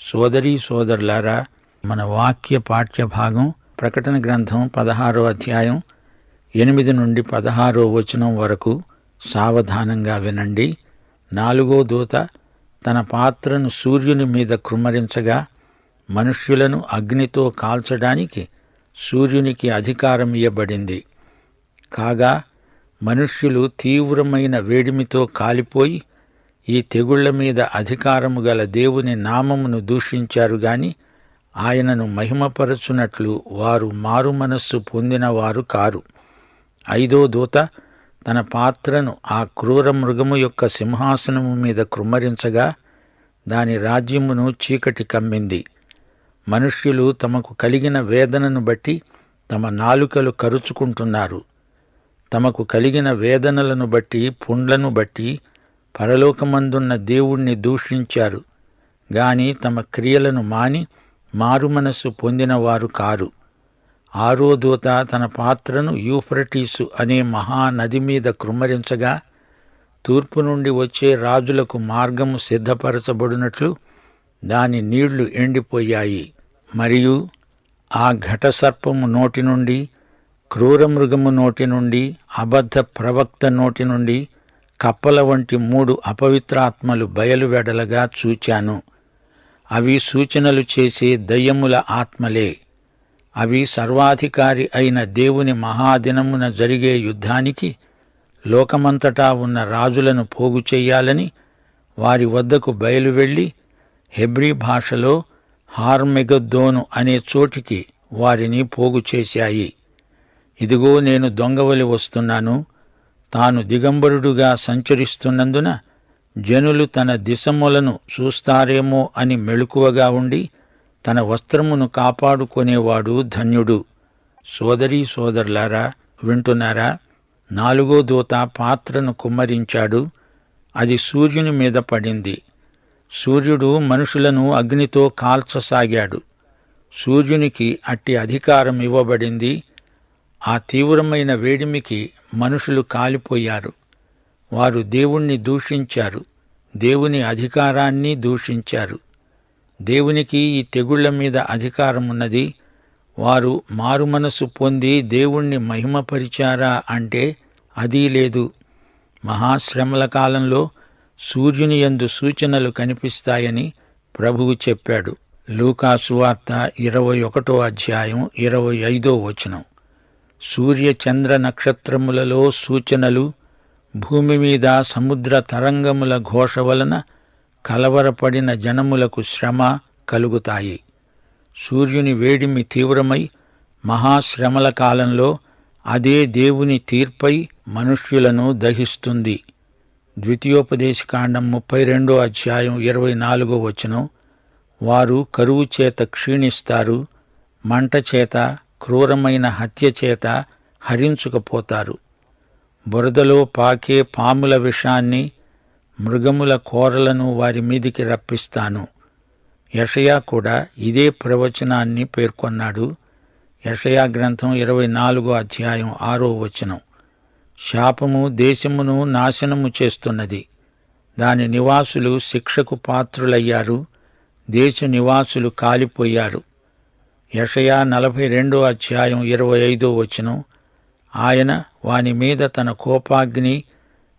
సోదరీ సోదరులారా మన వాక్య పాఠ్య భాగం ప్రకటన గ్రంథం పదహారో అధ్యాయం ఎనిమిది నుండి పదహారో వచనం వరకు సావధానంగా వినండి. నాలుగో దూత తన పాత్రను సూర్యుని మీద కృమ్మరించగా మనుష్యులను అగ్నితో కాల్చడానికి సూర్యునికి అధికారం ఇవ్వబడింది కాగా మనుష్యులు తీవ్రమైన వేడిమితో కాలిపోయి ఈ తెగుళ్ళ మీద అధికారము గల దేవుని నామమును దూషించారు గాని ఆయనను మహిమపరచునట్లు వారు మారు మనస్సు పొందినవారు కారు. ఐదో దూత తన పాత్రను ఆ క్రూర మృగము యొక్క సింహాసనము మీద కృమ్మరించగా దాని రాజ్యమును చీకటి కమ్మింది. మనుష్యులు తమకు కలిగిన వేదనను బట్టి తమ నాలుకలు కరుచుకుంటున్నారు. తమకు కలిగిన వేదనలను బట్టి పుండ్లను బట్టి పరలోకమందున్న దేవుణ్ణి దూషించారు. గాని తమ క్రియలను మాని మారుమనస్సు పొందినవారు కారు. ఆరో దూత తన పాత్రను యూఫ్రటీసు అనే మహానది మీద కృమ్మరించగా తూర్పు నుండి వచ్చే రాజులకు మార్గము సిద్ధపరచబడినట్లు దాని నీళ్ళు ఎండిపోయాయి. మరియు ఆ ఘటసర్పము నోటి నుండి క్రూరమృగము నోటి నుండి అబద్ధ ప్రవక్త నోటి నుండి కప్పల వంటి మూడు అపవిత్రాత్మలు బయలువెడలగా చూచాను. అవి సూచనలు చేసే దయ్యముల ఆత్మలే. అవి సర్వాధికారి అయిన దేవుని మహాదినమున జరిగే యుద్ధానికి లోకమంతటా ఉన్న రాజులను పోగు చెయ్యాలని వారి వద్దకు బయలువెళ్ళి హెబ్రీ భాషలో హార్మెగద్దోను అనే చోటికి వారిని పోగు చేశాయి. ఇదిగో నేను దొంగవలి వస్తున్నాను. తాను దిగంబరుడుగా సంచరిస్తున్నందున జనులు తన దిశములను చూస్తారేమో అని మెళుకువగా ఉండి తన వస్త్రమును కాపాడుకునేవాడు ధన్యుడు. సోదరీ సోదరులారా వింటున్నారా? నాలుగో దూత పాత్రను కుమ్మరించాడు. అది సూర్యుని మీద పడింది. సూర్యుడు మనుషులను అగ్నితో కాల్చసాగాడు. సూర్యునికి అట్టి అధికారం ఇవ్వబడింది ఆ తీవ్రమైన వేడిమికి మనుషులు కాలిపోయారు. వారు దేవుణ్ణి దూషించారు. దేవుని అధికారాన్ని దూషించారు. దేవునికి ఈ తెగుళ్ళ మీద అధికారమున్నది. వారు మారుమనసు పొంది దేవుణ్ణి మహిమపరిచారా అంటే అదీ లేదు. మహాశ్రమల కాలంలో సూర్యుని యందు సూచనలు కనిపిస్తాయని ప్రభువు చెప్పాడు. లూకాసువార్త ఇరవై ఒకటో అధ్యాయం ఇరవై ఐదో వచనం. సూర్య చంద్ర నక్షత్రములలో సూచనలు భూమి మీద సముద్ర తరంగముల ఘోష వలన కలవరపడిన జనములకు శ్రమ కలుగుతాయి. సూర్యుని వేడిమి తీవ్రమై మహాశ్రమల కాలంలో అదే దేవుని తీర్పై మనుష్యులను దహిస్తుంది. ద్వితీయోపదేశకాండం ముప్పై రెండో అధ్యాయం ఇరవై నాలుగో వచనం వారు కరువు చేత క్షీణిస్తారు మంట చేత క్రూరమైన హత్య చేత హరించుకుపోతారు. బురదలో పాకే పాముల విషాన్ని మృగముల కోరలను వారి మీదికి రప్పిస్తాను. యషయా కూడా ఇదే ప్రవచనాన్ని పేర్కొన్నాడు. యషయా గ్రంథం ఇరవై నాలుగో అధ్యాయం ఆరో వచనం. శాపము దేశమును నాశనము చేస్తున్నది. దాని నివాసులు శిక్షకు పాత్రులయ్యారు. దేశ నివాసులు కాలిపోయారు. యషయా నలభై రెండో అధ్యాయం ఇరవై ఐదో వచనం. ఆయన వాని మీద తన కోపాగ్ని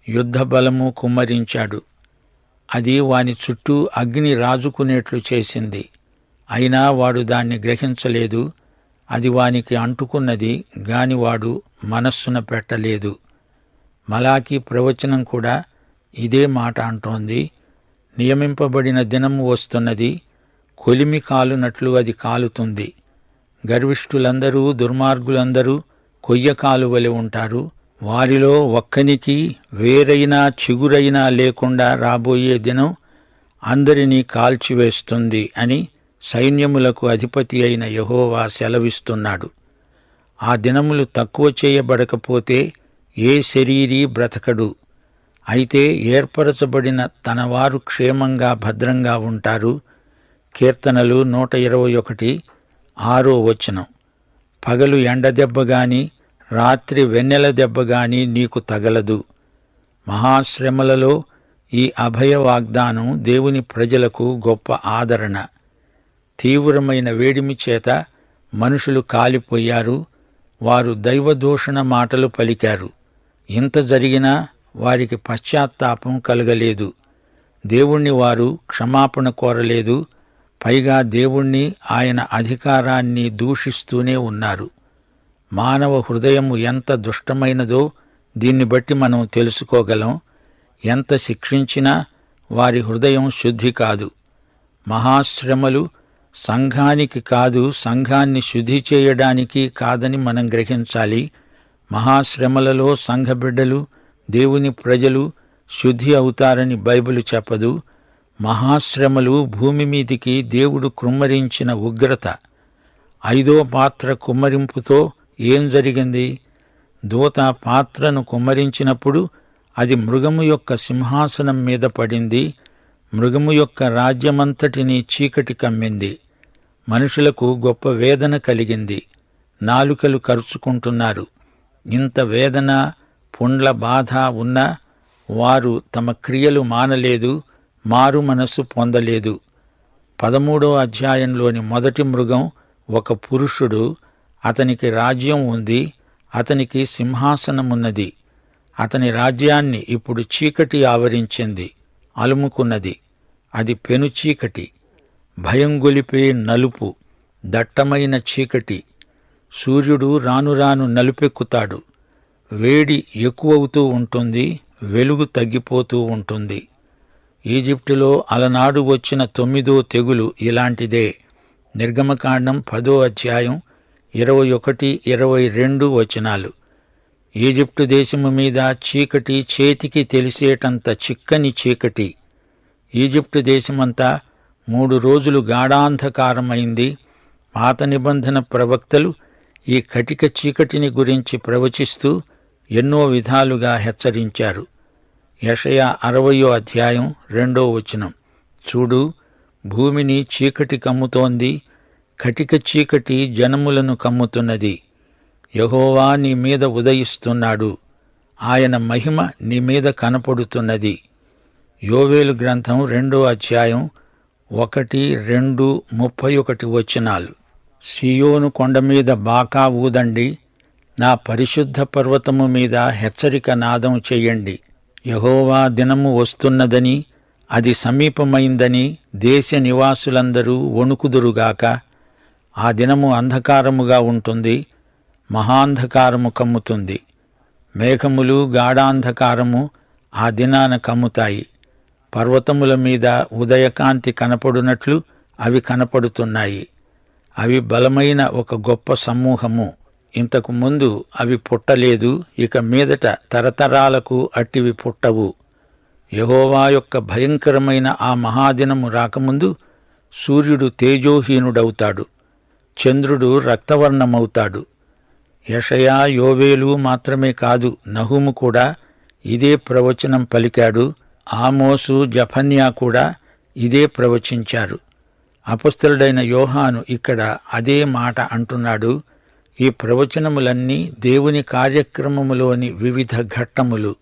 యుద్ధ బలము కుమ్మరించాడు. అది వాని చుట్టూ అగ్ని రాజుకునేట్లు చేసింది. అయినా వాడు దాన్ని గ్రహించలేదు. అది వానికి అంటుకున్నది గాని వాడు మనస్సున పెట్టలేదు. మలాకి ప్రవచనం కూడా ఇదే మాట అంటోంది. నియమింపబడిన దినం వస్తున్నది కొలిమి కాలునట్లు అది కాలుతుంది. గర్విష్ఠులందరూ దుర్మార్గులందరూ కొయ్యకాలువలి ఉంటారు. వారిలో ఒక్కనికి వేరైనా చిగురైనా లేకుండా రాబోయే దినం అందరినీ కాల్చివేస్తుంది అని సైన్యములకు అధిపతి అయిన యహోవా సెలవిస్తున్నాడు. ఆ దినములు తక్కువ చేయబడకపోతే ఏ శరీరీ బ్రతకడు. అయితే ఏర్పరచబడిన తన వారు క్షేమంగా భద్రంగా ఉంటారు. కీర్తనలు నూట ఇరవై ఒకటి ఆరో వచనం. పగలు ఎండ దెబ్బ గాని రాత్రి వెన్నెల దెబ్బ గాని నీకు తగలదు. మహాశ్రమలలో ఈ అభయ వాగ్దానం దేవుని ప్రజలకు గొప్ప ఆదరణ. తీవ్రమైన వేడిమి చేత మనుషులు కాలిపోయారు వారు దైవదూషణ మాటలు పలికారు. ఇంత జరిగినా వారికి పశ్చాత్తాపం కలగలేదు. దేవుణ్ణి వారు క్షమాపణ కోరలేదు పైగా దేవుణ్ణి ఆయన అధికారాన్ని దూషిస్తూనే ఉన్నారు. మానవ హృదయము ఎంత దుష్టమైనదో దీన్ని బట్టి మనం తెలుసుకోగలం. ఎంత శిక్షించినా వారి హృదయం శుద్ధి కాదు. మహాశ్రమలు సంఘానికి కాదు సంఘాన్ని శుద్ధి చేయడానికి కాదని మనం గ్రహించాలి. మహాశ్రమలలో సంఘబిడ్డలు దేవుని ప్రజలు శుద్ధి అవుతారని బైబిల్ చెప్పదు. మహాశ్రమలు భూమి మీదికి దేవుడు కుమ్మరించిన ఉగ్రత. ఐదో పాత్ర కుమ్మరింపుతో ఏం జరిగింది? దూత పాత్రను కుమ్మరించినప్పుడు అది మృగము యొక్క సింహాసనం మీద పడింది. మృగము యొక్క రాజ్యమంతటిని చీకటి కమ్మింది. మనుషులకు గొప్ప వేదన కలిగింది. నాలుకలు కరుచుకుంటున్నారు. ఇంత వేదన పుండ్ల బాధ ఉన్నా వారు తమ క్రియలు మానలేదు. మారు మనస్సు పొందలేదు. పదమూడో అధ్యాయంలోని మొదటి మృగం ఒక పురుషుడు అతనికి రాజ్యం ఉంది అతనికి సింహాసనమున్నది. అతని రాజ్యాన్ని ఇప్పుడు చీకటి ఆవరించింది అలుముకున్నది. అది పెను చీకటి భయం గొలిపే నలుపు దట్టమైన చీకటి. సూర్యుడు రాను రాను నలుపెక్కుతాడు. వేడి ఎక్కువవుతూ ఉంటుంది వెలుగు తగ్గిపోతూ ఉంటుంది. ఈజిప్టులో అలనాడు వచ్చిన తొమ్మిదో తెగులు ఇలాంటిదే. నిర్గమకాండం పదో అధ్యాయం ఇరవై ఒకటి ఇరవై రెండు వచనాలు. ఈజిప్టు దేశము మీద చీకటి చేతికి తెలిసేటంత చిక్కని చీకటి. ఈజిప్టు దేశమంతా మూడు రోజులు గాఢాంధకారమైంది. పాత నిబంధన ప్రవక్తలు ఈ కటిక చీకటిని గురించి ప్రవచిస్తూ ఎన్నో విధాలుగా హెచ్చరించారు. యషయ అరవయో అధ్యాయం రెండో వచనం. చూడు భూమిని చీకటి కమ్ముతోంది కటిక చీకటి జనములను కమ్ముతున్నది. యహోవా నీ మీద ఉదయిస్తున్నాడు ఆయన మహిమ నీ మీద కనపడుతున్నది. యోవేలు గ్రంథం రెండో అధ్యాయం ఒకటి రెండు ముప్పై ఒకటి వచనాలు. సియోను కొండ మీద బాకా ఊదండి నా పరిశుద్ధ పర్వతము మీద హెచ్చరిక నాదం చెయ్యండి యహోవా దినము వస్తున్నదని అది సమీపమైందని దేశ నివాసులందరూ వణుకుదురుగాక ఆ దినము అంధకారముగా ఉంటుంది మహాంధకారము కమ్ముతుంది. మేఘములు గాఢాంధకారము ఆ దినాన కమ్ముతాయి. పర్వతముల మీద ఉదయకాంతి కనపడునట్లు అవి కనపడుతున్నాయి. అవి బలమైన ఒక గొప్ప సమూహము. ఇంతకు ముందు అవి పుట్టలేదు ఇక మీదట తరతరాలకు అట్టివి పుట్టవు. యహోవా యొక్క భయంకరమైన ఆ మహాదినము రాకముందు సూర్యుడు తేజోహీనుడవుతాడు చంద్రుడు రక్తవర్ణమవుతాడు. యషయా యోవేలు మాత్రమే కాదు నహుము కూడా ఇదే ప్రవచనం పలికాడు ఆమోసు జఫన్యా కూడా ఇదే ప్రవచించారు. అపస్థుడైన యోహాను ఇక్కడ అదే మాట అంటున్నాడు ఈ ప్రవచనములన్నీ దేవుని కార్యక్రమములోని వివిధ ఘట్టములు.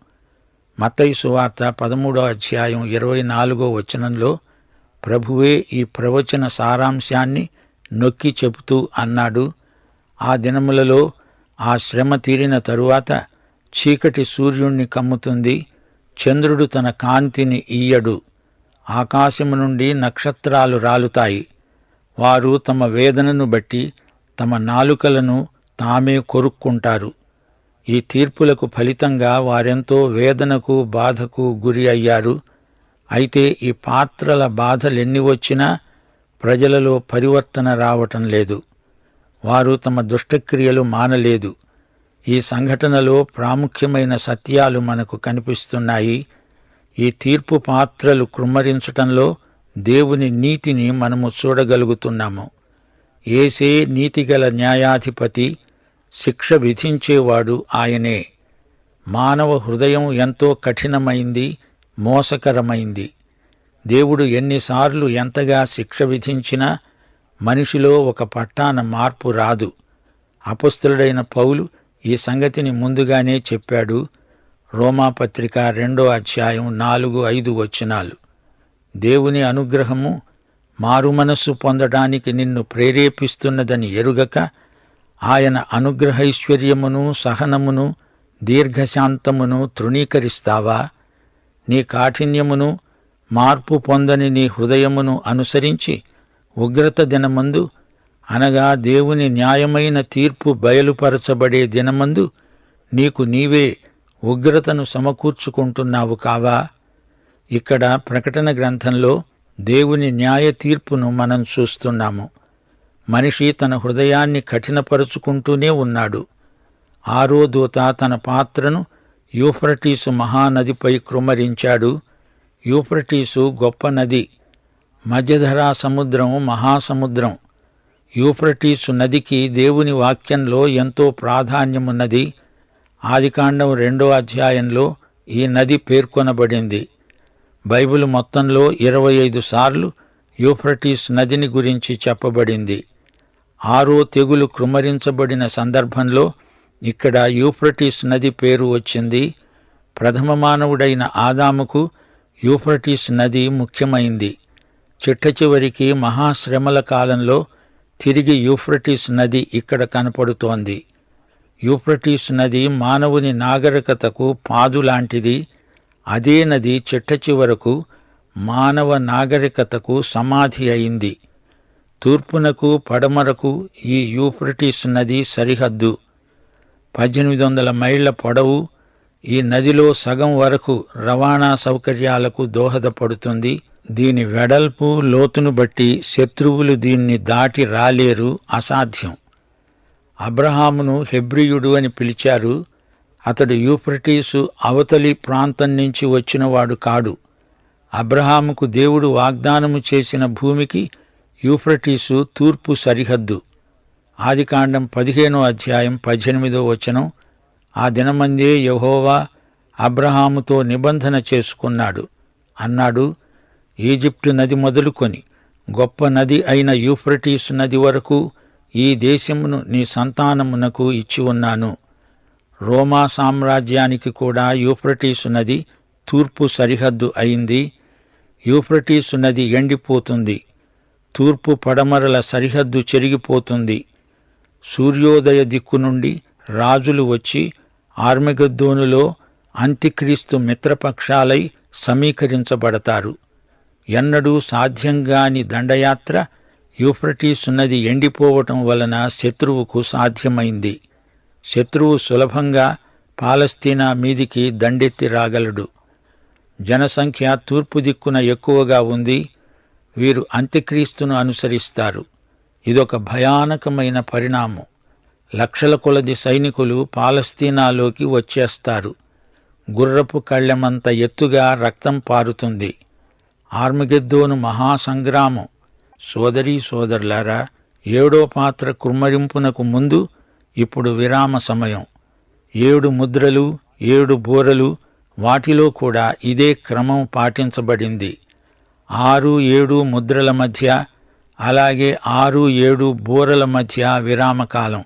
మత్తయి సువార్త పదమూడో అధ్యాయం ఇరవై నాలుగో వచనంలో ప్రభువే ఈ ప్రవచన సారాంశాన్ని నొక్కి చెబుతూ అన్నాడు. ఆ దినములలో ఆ శ్రమ తీరిన తరువాత చీకటి సూర్యుణ్ణి కమ్ముతుంది చంద్రుడు తన కాంతిని ఈయడు. ఆకాశము నుండి నక్షత్రాలు రాలుతాయి. వారు తమ వేదనను బట్టి తమ నాలుకలను తామే కొరుక్కుంటారు. ఈ తీర్పులకు ఫలితంగా వారెంతో వేదనకు బాధకు గురి అయ్యారు. అయితే ఈ పాత్రల బాధలెన్ని వచ్చినా ప్రజలలో పరివర్తన రావటం లేదు. వారు తమ దుష్టక్రియలు మానలేదు. ఈ సంఘటనలో ప్రాముఖ్యమైన సత్యాలు మనకు కనిపిస్తున్నాయి. ఈ తీర్పు పాత్రలు కృమ్మరించటంలో దేవుని నీతిని మనము చూడగలుగుతున్నాము. ఏసే నీతిగల న్యాయాధిపతి శిక్ష విధించేవాడు ఆయనే. మానవ హృదయం ఎంతో కఠినమైంది మోసకరమైంది. దేవుడు ఎన్నిసార్లు ఎంతగా శిక్ష విధించినా మనిషిలో ఒక పట్టాన మార్పు రాదు. అపస్తులుడైన పౌలు ఈ సంగతిని ముందుగానే చెప్పాడు. రోమాపత్రిక రెండో అధ్యాయం నాలుగు ఐదు వచనాలు. దేవుని అనుగ్రహము మారుమనస్సు పొందడానికి నిన్ను ప్రేరేపిస్తున్నదని ఎరుగక ఆయన అనుగ్రహైశ్వర్యమును సహనమును దీర్ఘశాంతమును తృణీకరిస్తావా? నీ కాఠిన్యమును మార్పు పొందని నీ హృదయమును అనుసరించి ఉగ్రత దినమందు అనగా దేవుని న్యాయమైన తీర్పు బయలుపరచబడే దినమందు నీకు నీవే ఉగ్రతను సమకూర్చుకుంటున్నావు కావా? ఇక్కడ ప్రకటన గ్రంథంలో దేవుని న్యాయ తీర్పును మనం చూస్తున్నాము. మనిషి తన హృదయాన్ని కఠినపరుచుకుంటూనే ఉన్నాడు. ఆరో దూత తన పాత్రను యూఫ్రటీసు మహానదిపై క్రుమరించాడు యూఫ్రటీసు గొప్ప నది మధ్యధరా సముద్రం మహాసముద్రం. యూఫ్రటీసు నదికి దేవుని వాక్యంలో ఎంతో ప్రాధాన్యమున్నది. ఆదికాండం రెండో అధ్యాయంలో ఈ నది పేర్కొనబడింది. బైబిల్ మొత్తంలో ఇరవై ఐదు సార్లు యూఫ్రటీస్ నదిని గురించి చెప్పబడింది. ఆరో తెగులు కృమరించబడిన సందర్భంలో ఇక్కడ యూఫ్రటీస్ నది పేరు వచ్చింది. ప్రథమ మానవుడైన ఆదాముకు యూఫ్రటీస్ నది ముఖ్యమైంది. చిట్ట చివరికి మహాశ్రమల కాలంలో తిరిగి యూఫ్రటీస్ నది ఇక్కడ కనపడుతోంది. యూఫ్రటీస్ నది మానవుని నాగరికతకు పాదు లాంటిది. అదే నది చిట్ట చివరకు మానవ నాగరికతకు సమాధి అయింది. తూర్పునకు పడమరకు ఈ యూప్రిటిస్ నది సరిహద్దు. పద్దెనిమిది వందల మైళ్ళ పొడవు ఈ నదిలో సగం వరకు రవాణా సౌకర్యాలకు దోహదపడుతుంది. దీని వెడల్పు లోతును బట్టి శత్రువులు దీన్ని దాటి రాలేరు అసాధ్యం. అబ్రహామును హెబ్రియుడు అని పిలిచారు. అతడు యూఫ్రటీసు అవతలి ప్రాంతం నుంచి వచ్చినవాడు కాడు. అబ్రహాముకు దేవుడు వాగ్దానము చేసిన భూమికి యూఫ్రటీసు తూర్పు సరిహద్దు. ఆదికాండం పదిహేనో అధ్యాయం పద్దెనిమిదో వచనం. ఆ దినమందే యహోవా అబ్రహాముతో నిబంధన చేసుకున్నాడు. అన్నాడు ఈజిప్టు నది మొదలుకొని గొప్ప నది అయిన యూఫ్రటీసు నది వరకు ఈ దేశమును నీ సంతానమునకు ఇచ్చి ఉన్నాను. రోమా సామ్రాజ్యానికి కూడా యూఫ్రటీసు నది తూర్పు సరిహద్దు అయింది. యూఫ్రటీసు నది ఎండిపోతుంది. తూర్పు పడమరల సరిహద్దు చెరిగిపోతుంది. సూర్యోదయ దిక్కు నుండి రాజులు వచ్చి ఆర్మిగద్దోనులో అంత్యక్రీస్తు మిత్రపక్షాలై సమీకరించబడతారు. ఎన్నడూ సాధ్యంగాని దండయాత్ర యూఫ్రటీసు నది ఎండిపోవటం వలన శత్రువుకు సాధ్యమైంది. శత్రువు సులభంగా పాలస్తీనా మీదికి దండెత్తి రాగలడు. జనసంఖ్య తూర్పు దిక్కున ఎక్కువగా ఉంది. వీరు అంత్యక్రీస్తును అనుసరిస్తారు. ఇదొక భయానకమైన పరిణామం. లక్షల కొలది సైనికులు పాలస్తీనాలోకి వచ్చేస్తారు. గుర్రపు కళ్ళెమంత ఎత్తుగా రక్తం పారుతుంది. ఆర్మగెద్దోను మహాసంగ్రామం. సోదరీ సోదరులారా ఏడో పాత్ర కుమ్మరింపునకు ముందు ఇప్పుడు విరామ సమయం. ఏడు ముద్రలు ఏడు బూరలు వాటిలో కూడా ఇదే క్రమం పాటించబడింది. ఆరు ఏడు ముద్రల మధ్య అలాగే ఆరు ఏడు బూరల మధ్య విరామకాలం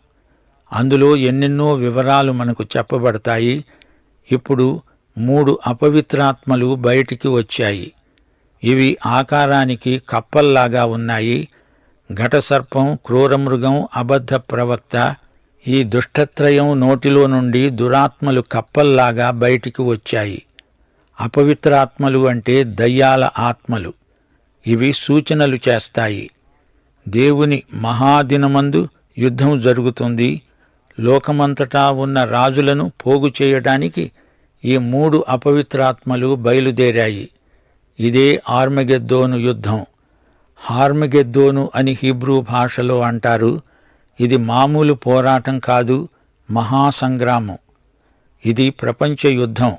అందులో ఎన్నెన్నో వివరాలు మనకు చెప్పబడతాయి. ఇప్పుడు మూడు అపవిత్రాత్మలు బయటికి వచ్చాయి. ఇవి ఆకారానికి కప్పల్లాగా ఉన్నాయి. ఘటసర్పం క్రూరమృగం అబద్ధ ప్రవక్త ఈ దుష్టత్రయం నోటిలో నుండి దురాత్మలు కప్పల్లాగా బయటికి వచ్చాయి. అపవిత్రాత్మలు అంటే దయ్యాల ఆత్మలు. ఇవి సూచనలు చేస్తాయి. దేవుని మహాదినమందు యుద్ధం జరుగుతుంది. లోకమంతటా ఉన్న రాజులను పోగు చేయడానికి ఈ మూడు అపవిత్రాత్మలు బయలుదేరాయి. ఇదే ఆర్మగెద్దోను యుద్ధం. హార్మగెద్దోను అని హీబ్రూ భాషలో అంటారు. ఇది మామూలు పోరాటం కాదు మహాసంగ్రామం. ఇది ప్రపంచ యుద్ధం.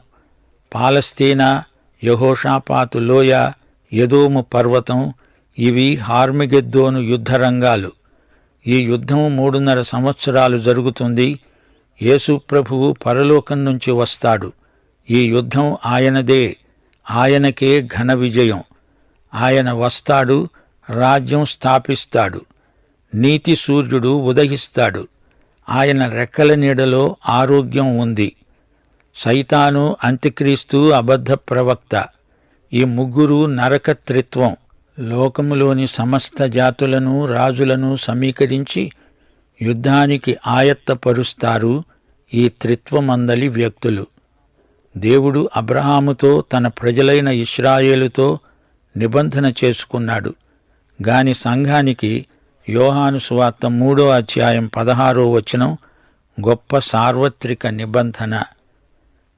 పాలస్తీనా యహోషాపాతు లోయ యదోము పర్వతం ఇవి హార్మిగెద్దోను యుద్ధ రంగాలు ఈ యుద్ధం మూడున్నర సంవత్సరాలు జరుగుతుంది. యేసుప్రభువు పరలోకం నుంచి వస్తాడు. ఈ యుద్ధం ఆయనదే. ఆయనకే ఘన విజయం. ఆయన వస్తాడు రాజ్యం స్థాపిస్తాడు. నీతి సూర్యుడు ఉదయిస్తాడు. ఆయన రెక్కల నీడలో ఆరోగ్యం ఉంది. సైతాను అంత్యక్రీస్తు అబద్ధ ప్రవక్త. ఈ ముగ్గురు నరకత్రిత్వం లోకములోని సమస్త జాతులను రాజులను సమీకరించి యుద్ధానికి ఆయత్తపరుస్తారు ఈ త్రిత్వమందలి వ్యక్తులు. దేవుడు అబ్రహాముతో తన ప్రజలైన ఇస్రాయేలుతో నిబంధన చేసుకున్నాడు. గాని సంఘానికి యోహాను సువార్త మూడో అధ్యాయం పదహారో వచనం గొప్ప సార్వత్రిక నిబంధన.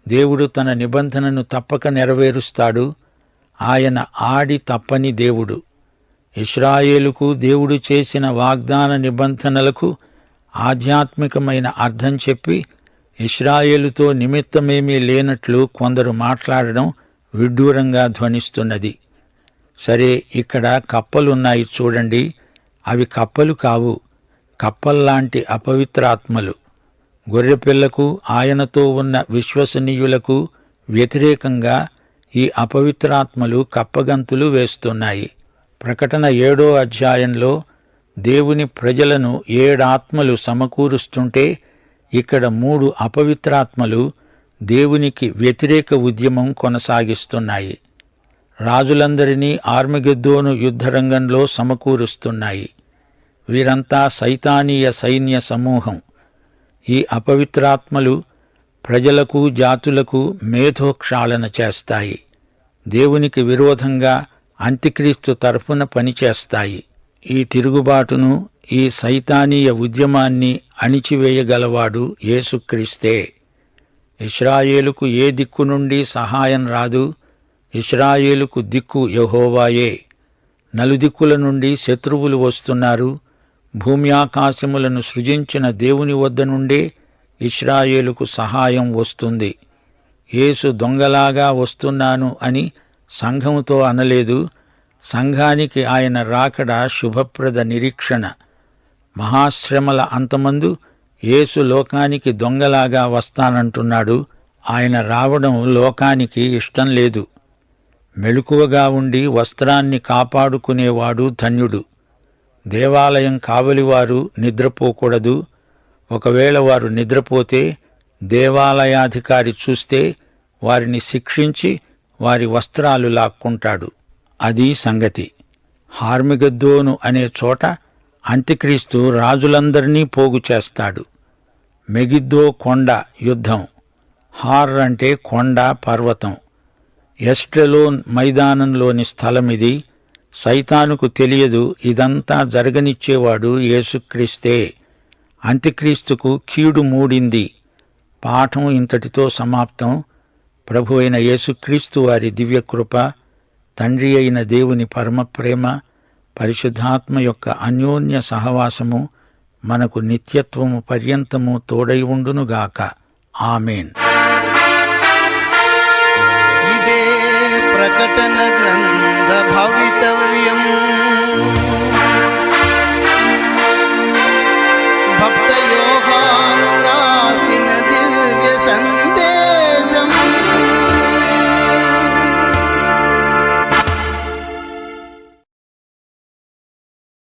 దేవుడు తన నిబంధనను తప్పక నెరవేరుస్తాడు. ఆయన ఆడి తప్పని దేవుడు. ఇస్రాయేలుకు దేవుడు చేసిన వాగ్దాన నిబంధనలకు ఆధ్యాత్మికమైన అర్థం చెప్పి ఇస్రాయేలుతో నిమిత్తమేమీ లేనట్లు కొందరు మాట్లాడడం విడ్డూరంగా ధ్వనిస్తున్నది. సరే ఇక్కడ కప్పలున్నాయి చూడండి. అవి కప్పలు కావు. కప్పల్లాంటి అపవిత్రాత్మలు. గొర్రెపిల్లకు ఆయనతో ఉన్న విశ్వసనీయులకు వ్యతిరేకంగా ఈ అపవిత్రాత్మలు కప్పగంతులు వేస్తున్నాయి. ప్రకటన ఏడో అధ్యాయంలో దేవుని ప్రజలను ఏడాత్మలు సమకూరుస్తుంటే ఇక్కడ మూడు అపవిత్రాత్మలు దేవునికి వ్యతిరేక ఉద్యమం కొనసాగిస్తున్నాయి. రాజులందరినీ ఆర్మిగెద్దోను యుద్ధరంగంలో సమకూరుస్తున్నాయి. వీరంతా సైతానీయ సైన్య సమూహం. ఈ అపవిత్రాత్మలు ప్రజలకు జాతులకు మేధోక్షాళన చేస్తాయి. దేవునికి విరోధంగా అంత్యక్రీస్తు తరఫున పనిచేస్తాయి. ఈ తిరుగుబాటును ఈ సైతానీయ ఉద్యమాన్ని అణిచివేయగలవాడు యేసుక్రీస్తే. ఇస్రాయేలుకు ఏ దిక్కు నుండి సహాయం రాదు ఇస్రాయేలుకు దిక్కు యహోవాయే. నలుదిక్కుల నుండి శత్రువులు వస్తున్నారు. భూమి ఆకాశములను సృజించిన దేవుని వద్ద నుండే ఇస్రాయేలుకు సహాయం వస్తుంది. యేసు దొంగలాగా వస్తున్నాను అని సంఘముతో అనలేదు. సంఘానికి ఆయన రాకడ శుభప్రద నిరీక్షణ. మహాశ్రమల అంతమందు యేసు లోకానికి దొంగలాగా వస్తానంటున్నాడు. ఆయన రావడం లోకానికి ఇష్టం లేదు. మెలకువగా ఉండి వస్త్రాన్ని కాపాడుకునేవాడు ధన్యుడు. దేవాలయం కావలివారు నిద్రపోకూడదు. ఒకవేళ వారు నిద్రపోతే దేవాలయాధికారి చూస్తే వారిని శిక్షించి వారి వస్త్రాలు లాక్కుంటాడు. అది సంగతి. హార్మిగద్దోను అనే చోట అంత్యక్రీస్తు రాజులందరినీ పోగు చేస్తాడు. మెగిద్దో కొండ యుద్ధం. హార్ అంటే కొండ పర్వతం. ఎస్ట్రెలోన్ మైదానంలోని స్థలమిది. సైతానుకు తెలియదు ఇదంతా జరగనిచ్చేవాడు యేసుక్రీస్తే. అంత్యక్రీస్తుకు కీడు మూడింది. పాఠం ఇంతటితో సమాప్తం. ప్రభు అయిన యేసుక్రీస్తు వారి దివ్యకృప తండ్రి అయిన దేవుని పరమప్రేమ పరిశుద్ధాత్మ యొక్క అన్యోన్య సహవాసము మనకు నిత్యత్వము పర్యంతము తోడై ఉండునుగాక. ఆమెన్. प्रकटनग्रहणमेव भवितव्यम्